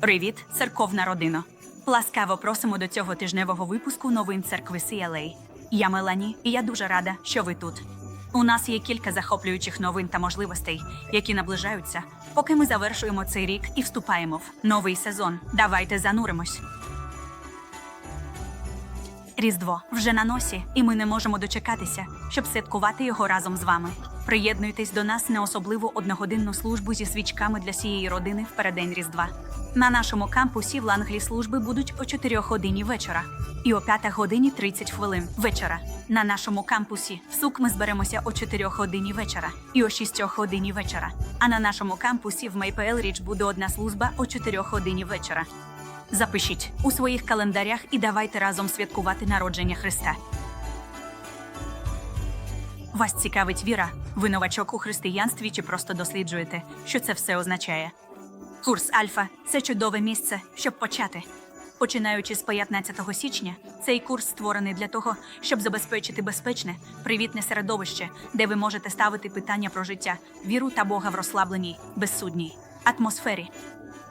Привіт, церковна родино. Ласкаво просимо до цього тижневого випуску новин церкви CLA. Я Мелані, і я дуже рада, що ви тут. У нас є кілька захоплюючих новин та можливостей, які наближаються, поки ми завершуємо цей рік і вступаємо в новий сезон. Давайте зануримось. Різдво вже на носі, і ми не можемо дочекатися, щоб святкувати його разом з вами. Приєднуйтесь до нас на особливу одногодинну службу зі свічками для всієї родини в переддень Різдва. На нашому кампусі в Ланглі служби будуть о 4 годині вечора і о 5 годині 30 хвилин вечора. На нашому кампусі в Сук ми зберемося о 4 годині вечора і о 6 годині вечора. А на нашому кампусі в Мейпел Річ буде одна служба о 4 годині вечора. Запишіть у своїх календарях і давайте разом святкувати народження Христа. Вас цікавить віра? Ви новачок у християнстві чи просто досліджуєте, що це все означає? Курс Альфа це чудове місце, щоб почати. Починаючи з 15 січня, цей курс створений для того, щоб забезпечити безпечне, привітне середовище, де ви можете ставити питання про життя, віру та Бога в розслабленій, безсудній атмосфері.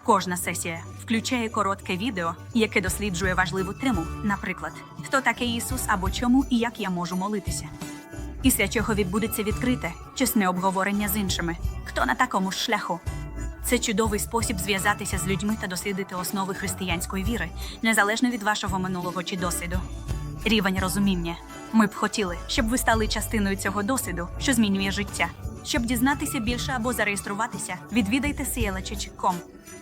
Кожна сесія включає коротке відео, яке досліджує важливу тему, наприклад, хто такий Ісус або чому і як я можу молитися. Після чого відбудеться відкрите, чесне обговорення з іншими, хто на такому ж шляху. Це чудовий спосіб зв'язатися з людьми та дослідити основи християнської віри, незалежно від вашого минулого чи досвіду. Рівень розуміння. Ми б хотіли, щоб ви стали частиною цього досвіду, що змінює життя. Щоб дізнатися більше або зареєструватися, відвідайте CLHH.com.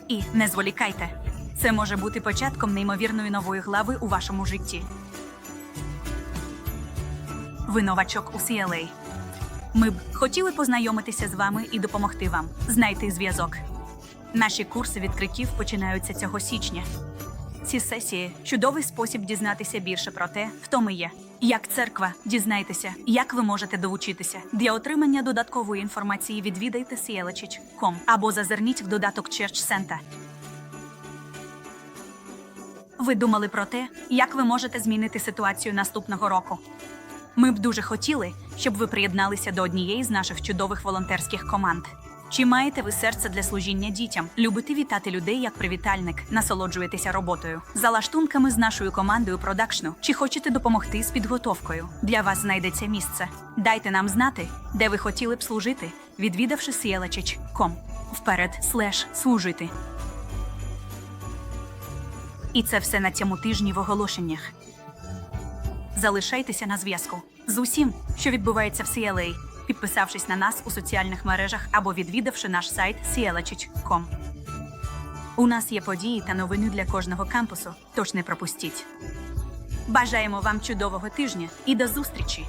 І не зволікайте. Це може бути початком неймовірної нової глави у вашому житті. Ви новачок у CLA. Ми б хотіли познайомитися з вами і допомогти вам знайти зв'язок. Наші курси відкриттів починаються цього січня. Ці сесії чудовий спосіб дізнатися більше про те, хто ми є. Як церква, дізнайтеся, як ви можете долучитися. Для отримання додаткової інформації відвідайте CLHH.com або зазирніть в додаток Church Center. Ви думали про те, як ви можете змінити ситуацію наступного року? Ми б дуже хотіли, щоб ви приєдналися до однієї з наших чудових волонтерських команд. Чи маєте ви серце для служіння дітям? Любите вітати людей як привітальник, насолоджуєтеся роботою за лаштунками з нашою командою продакшну? Чи хочете допомогти з підготовкою? Для вас знайдеться місце. Дайте нам знати, де ви хотіли б служити, відвідавши CLHH.com. Вперед слеш служити. І це все на цьому тижні в оголошеннях. Залишайтеся на зв'язку з усім, що відбувається в CLA, підписавшись на нас у соціальних мережах або відвідавши наш сайт clhh.com. У нас є події та новини для кожного кампусу, тож не пропустіть. Бажаємо вам чудового тижня і до зустрічі!